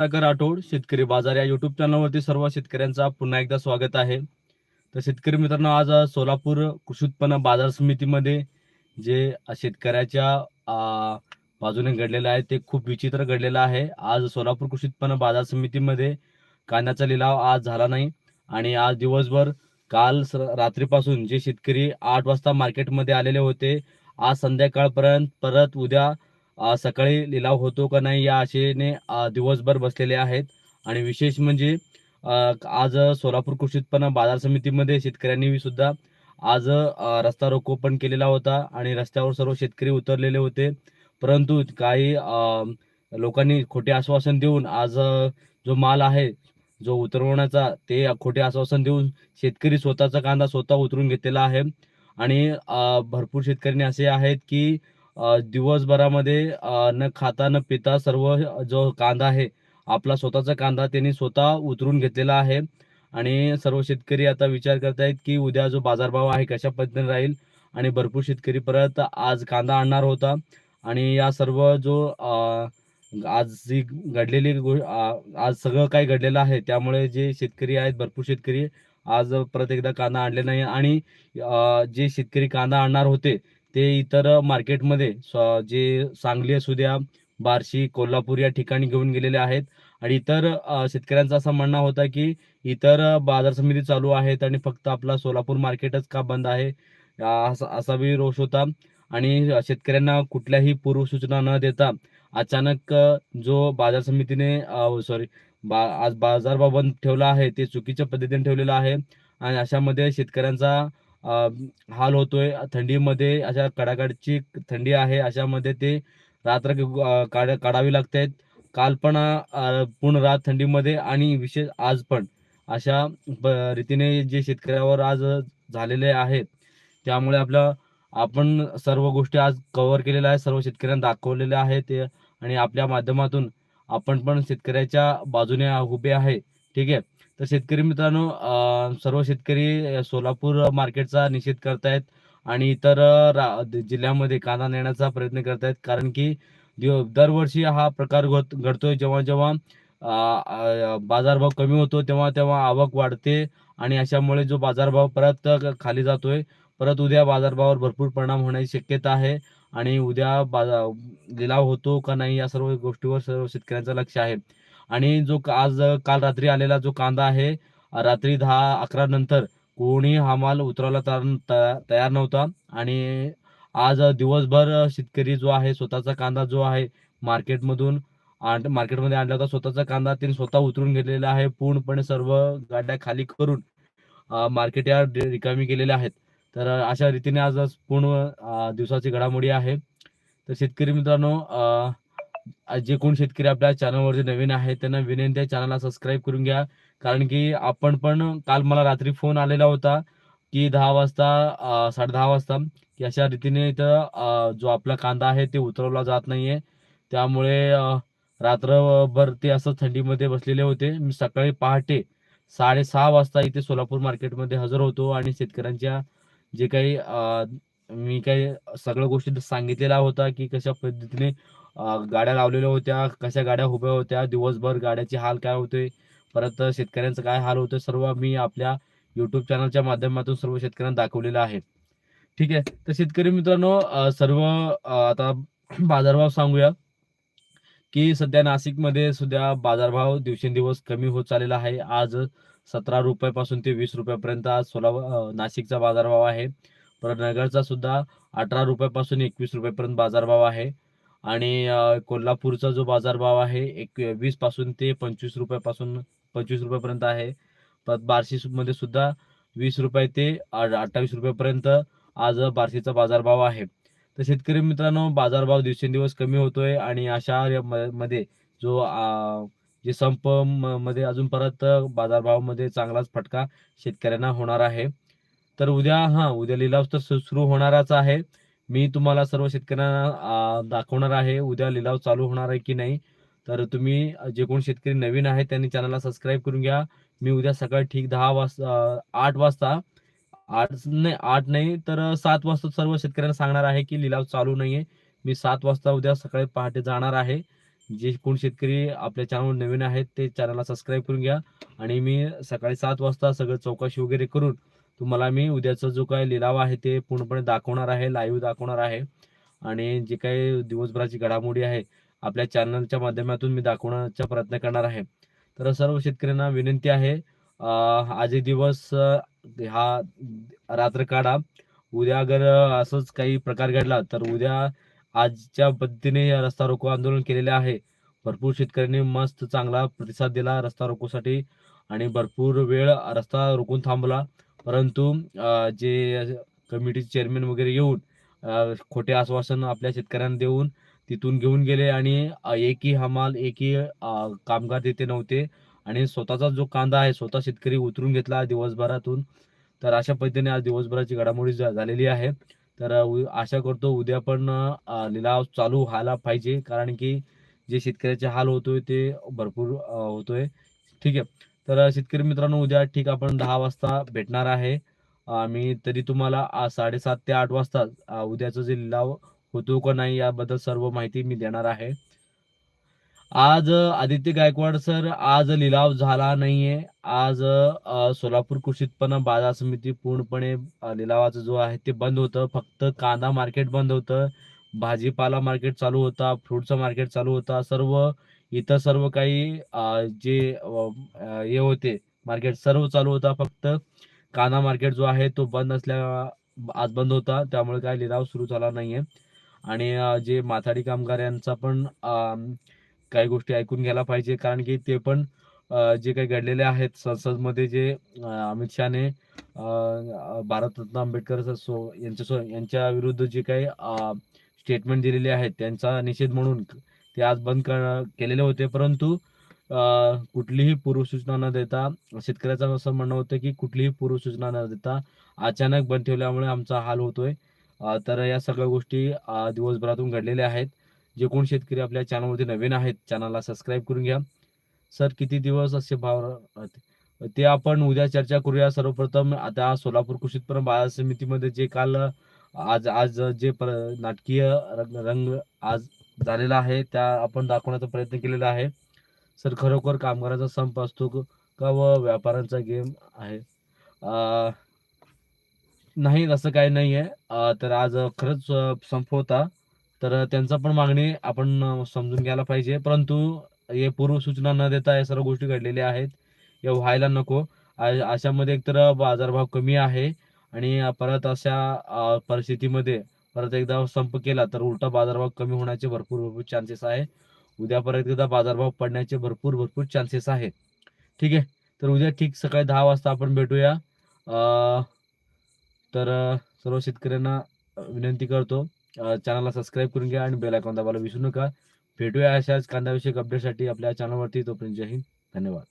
रत्नाकर राठोड शेतकरी बाजार या युट्यूब चॅनलवरती सर्व शेतकऱ्यांचा पुन्हा एकदा स्वागत आहे. तर शेतकरी मित्रांनो आज सोलापूर कृषी उत्पन्न बाजार समितीमध्ये जे शेतकऱ्याच्या बाजूने घडलेलं आहे ते खूप विचित्र घडलेलं आहे. आज सोलापूर कृषी उत्पन्न बाजार समितीमध्ये कांद्याचा लिलाव आज झाला नाही आणि आज दिवसभर काल स- रात्रीपासून जे शेतकरी आठ वाजता मार्केटमध्ये आलेले होते आज संध्याकाळपर्यंत परत उद्या सकाळी लिलाव होतो का नाही या आशेने दिवसभर बसलेले आहेत. आणि विशेष म्हणजे आज सोलापूर कृषी उत्पन्न बाजार समितीमध्ये शेतकऱ्यांनी सुद्धा आज रस्ता रोको पण केलेला होता आणि रस्त्यावर सर्व शेतकरी उतरलेले होते. परंतु काही लोकांनी खोटे आश्वासन देऊन आज जो माल आहे जो उतरवण्याचा ते खोटे आश्वासन देऊन शेतकरी स्वतःचा कांदा स्वतः उतरून घेतलेला आहे. आणि भरपूर शेतकऱ्यांनी असे आहेत की दिवसभरामध्ये न खाता न पिता सर्व जो कांदा आहे आपला स्वतःचा कांदा त्यांनी स्वतः उतरून घेतलेला आहे. आणि सर्व शेतकरी आता विचार करतायत की उद्या जो बाजारभाव आहे कशा पद्धतीने राहील? आणि भरपूर शेतकरी परत आज कांदा आणणार होता. आणि या सर्व जो आज जी घडलेली गो- आज सगळं काही घडलेलं आहे त्यामुळे जे शेतकरी आहेत भरपूर शेतकरी आज परत एकदा कांदा आणले नाही. आणि जे शेतकरी कांदा आणणार होते ते इतर मार्केटमध्ये जे सांगली असू द्या बार्शी कोल्हापूर या ठिकाणी घेऊन गेलेले आहेत. आणि इतर शेतकऱ्यांचं शेतकऱ्यांचा असं म्हणणं होता की इतर बाजार समिती चालू आहेत आणि फक्त आपला सोलापूर मार्केटच का बंद आहे असा असा बी रोष होता. आणि शेतकऱ्यांना कुठल्याही पूर्वसूचना न देता अचानक जो बाजार समितीने सॉरी बा आज बाजारभाव बंद ठेवला आहे ते चुकीच्या पद्धतीने ठेवलेला आहे. आणि अशामध्ये शेतकऱ्यांचा हाल होतोय. थंडीमध्ये अशा कडाकडची थंडी आहे अशामध्ये ते रात्र काढ काढावी लागतात काल पण पूर्ण रात थंडीमध्ये आणि विशेष आज पण. अशा ब- रीतीने जे शेतकऱ्यावर आज झालेले आहेत त्यामुळे आपलं आपण सर्व गोष्टी आज कव्हर केलेल्या आहेत सर्व शेतकऱ्यांना दाखवलेल्या आहेत. ते आणि आपल्या माध्यमातून आपण पण शेतकऱ्याच्या बाजूने उभे आहे. ठीक आहे? तर शेतकरी मित्रांनो सर्व शेतकरी सोलापूर मार्केटचा निषेध करतायत आणि इतर रा- जिल्ह्यामध्ये कांदा नेण्याचा प्रयत्न करतायत. कारण की दिव- दरवर्षी हा प्रकार घड- घडतोय. जेव्हा जेव्हा बाजारभाव कमी होतो तेव्हा तेव्हा आवक वाढते आणि अशामुळे जो बाजारभाव परत खाली जातोय परत उद्या बाजारभावावर भरपूर परिणाम होण्याची शक्यता आहे आणि उद्या बाजार लिलाव होतो का नाही या सर्व गोष्टीवर सर्व शेतकऱ्यांचं लक्ष आहे. आणि जो का- आज काल रात्री आलेला जो कांदा आहे रात्री दहा अकरा नंतर कोणी हा माल उतरवला तयार तया- तयार नव्हता. आणि आज दिवसभर शेतकरी जो आहे स्वतःचा कांदा जो आहे मार्केटमधून मार्केटमध्ये आणला होता स्वतःचा कांदा त्यांनी स्वतः उतरून घेतलेला आहे पूर्णपणे सर्व गाड्या खाली करून मार्केट या रिकामी केलेल्या आहेत. तर अशा रीतीने आज पूर्ण दिवसाची घडामोडी आहे. तर शेतकरी मित्रांनो जे कोण शेतकरी आपल्या चॅनलवरती नवीन आहे त्यांना विनंती आहे चॅनलला सबस्क्राईब करून घ्या. कारण की आपण पण काल मला रात्री फोन आलेला होता की दहा वाजता साडे दहा वाजता की अशा रीतीने इथं जो आपला कांदा आहे ते उतरवला जात नाहीये. त्यामुळे रात्रभर ते असं थंडीमध्ये बसलेले होते. मी सकाळी पहाटे साडेसहा वाजता इथे सोलापूर मार्केटमध्ये हजर होतो आणि शेतकऱ्यांच्या जे काही मी काही सगळ्या गोष्टी सांगितलेला होता की कशा पद्धतीने गाड्या लावलेल्या होत्या कशा गाड्या उभ्या होत्या दिवसभर गाड्याचे हाल काय होते परत शेतकऱ्यांचं काय हाल होतं सर्व मी आपल्या युट्यूब चॅनलच्या माध्यमातून सर्व शेतकऱ्यांना दाखवलेलं आहे. ठीक आहे तर शेतकरी मित्रांनो सर्व आता बाजारभाव सांगूया की सध्या नाशिकमध्ये सुद्धा बाजारभाव दिवसेंदिवस कमी होत चाललेला आहे. आज सतरा रुपयापासून ते वीस रुपयापर्यंत आज सोला नाशिकचा बाजारभाव आहे. परत नगरचा सुद्धा अठरा रुपयापासून एकवीस रुपयापर्यंत बाजारभाव आहे. आणि कोल्हापूरचा जो बाजारभाव आहे एक वीसपासून ते पंचवीस रुपयापासून पंचवीस रुपयापर्यंत आहे. परत बार्शी मध्ये सुद्धा वीस रुपये ते अठ्ठावीस रुपयापर्यंत आज बार्शीचा बाजारभाव आहे. तर शेतकरी मित्रांनो बाजारभाव दिवसेंदिवस कमी होतोय आणि अशा म- मध्ये जो जे संप म- मध्ये अजून परत बाजारभावामध्ये चांगलाच फटका शेतकऱ्यांना होणार आहे. तर उद्या हा उद्या लिलाव तर सु- सुरू होणारच आहे. मी तुम्हाला सर्व शेतकऱ्यांना दाखवणार आहे उद्या लिलाव चालू होणार आहे की नाही. तर तुम्ही जे कोण शेतकरी नवीन आहे त्यांनी चॅनलला सबस्क्राईब करून घ्या. मी उद्या सकाळी ठीक दहा वाजता आठ वाजता आठ नाही आठ नाही तर सात वाजता सर्व शेतकऱ्यांना सांगणार आहे की लिलाव चालू नाहीये. मी सात वाजता उद्या सकाळी पहाटे जाणार आहे. जे कोण शेतकरी आपल्या चॅनल नवीन आहेत ते चॅनलला सबस्क्राईब करून घ्या. आणि मी सकाळी सात वाजता सगळं चौकशी वगैरे करून तुम्हाला मी उद्याचा जो काय लिलाव आहे ते पूर्णपणे दाखवणार आहे लाईव्ह दाखवणार आहे. आणि जे काही दिवसभराची घडामोडी आहे आपल्या चॅनलच्या माध्यमातून मी दाखवण्याचा प्रयत्न करणार आहे. तर सर्व शेतकऱ्यांना विनंती आहे आजही आज दिवस हा रात्र काढा. उद्या अगर असंच काही प्रकार घडला तर उद्या आजच्या पद्धतीने रस्ता रोको आंदोलन केलेले आहे. भरपूर शेतकऱ्यांनी मस्त चांगला प्रतिसाद दिला रस्ता रोकोसाठी. आणि भरपूर वेळ रस्ता रोखून थांबला परंतु जे कमिटी चेअरमॅन वगैरे येऊन खोटे आश्वासन आपल्या शेतकऱ्यांना देऊन तिथून घेऊन गेले आणि एकही हमाल एकही कामगार तिथे नव्हते आणि स्वतःचा जो कांदा आहे स्वतः शेतकरी उतरून घेतला दिवसभरातून तर अशा पद्धतीने आज दिवसभराची घडामोडी झालेली आहे. तर आशा करतो उद्या पण लिलाव चालू व्हायला पाहिजे कारण की जे शेतकऱ्याचे हाल होतोय ते भरपूर होतोय. ठीक आहे. तर शेतकरी मित्रांनो उद्या ठीक आपण दहा वाजता भेटणार आहे. मी तरी तुम्हाला साडेसात ते आठ वाजता उद्याचं जे लिलाव होतो का नाही याबद्दल सर्व माहिती मी देणार आहे. आज आदित्य गायकवाड सर आज लिलाव झाला नाहीये. आज सोलापूर कृषी उत्पन्न बाजार समिती पूर्णपणे लिलावाचं जो आहे ते बंद होतं. फक्त कांदा मार्केट बंद होतं. भाजीपाला मार्केट चालू होता. फ्रूटचं मार्केट चालू होता. सर्व इतर सर्व काही जे हे होते मार्केट सर्व चालू होता. फक्त काना मार्केट जो आहे तो बंद असल्या आज बंद होता. त्यामुळे काय लिलाव सुरू झाला नाहीये. आणि जे माथाडी कामगार यांचा पण काही गोष्टी ऐकून घ्यायला पाहिजे. कारण की ते पण जे काही घडलेले आहेत संसदमध्ये जे अमित शहाने भारतरत्न आंबेडकर सो यांच्या यांच्या विरुद्ध जे काही स्टेटमेंट दिलेले आहेत त्यांचा निषेध म्हणून ते आज बंद कर केलेले होते. परंतु कुठलीही पूर्वसूचना न देता शेतकऱ्याचं असं म्हणणं होतं की कुठलीही पूर्वसूचना न देता अचानक बंद ठेवल्यामुळे आमचा हाल होतोय. तर या सगळ्या गोष्टी दिवसभरातून घडलेल्या आहेत. जे कोण शेतकरी आपल्या चॅनलवरती नवीन आहेत चॅनलला सबस्क्राईब करून घ्या. सर किती दिवस असे भाव ते आपण उद्या चर्चा करूया. सर्वप्रथम आता सोलापूर कृषी उत्पन्न बाजार समितीमध्ये जे काल आज आज जे पर नाटकीय रंग रंग आज झालेला आहे त्या आपण दाखवण्याचा प्रयत्न केलेला आहे. सर खरोखर कामगारांचा संप असतो का व व्यापाऱ्यांचा गेम आहे? नाही असं काही नाही आहे. तर आज खरंच संप होता. तर त्यांचा पण मागणी आपण समजून घ्यायला पाहिजे. परंतु हे पूर्वसूचना न देता या सर्व गोष्टी घडलेल्या आहेत. या व्हायला नको. अशामध्ये एकतर बाजारभाव कमी आहे आणि परत अशा परिस्थितीमध्ये परत एकदा संप केला तर उलटा बाजारभाव कमी होण्याचे भरपूर भरपूर चान्सेस आहे. उद्या परत एकदा बाजारभाव पडण्याचे भरपूर भरपूर चान्सेस आहेत. ठीक आहे? तर उद्या ठीक सकाळी दहा वाजता आपण भेटूया. तर सर्व शेतकऱ्यांना विनंती करतो चॅनलला सबस्क्राईब करून घ्या आणि बेल आयकॉन दाबायला विसरू नका. भेटूया अशाच कांद्याविषयक अपडेटसाठी आपल्या चॅनलवरती तोपर्यंत जय हिंद. धन्यवाद.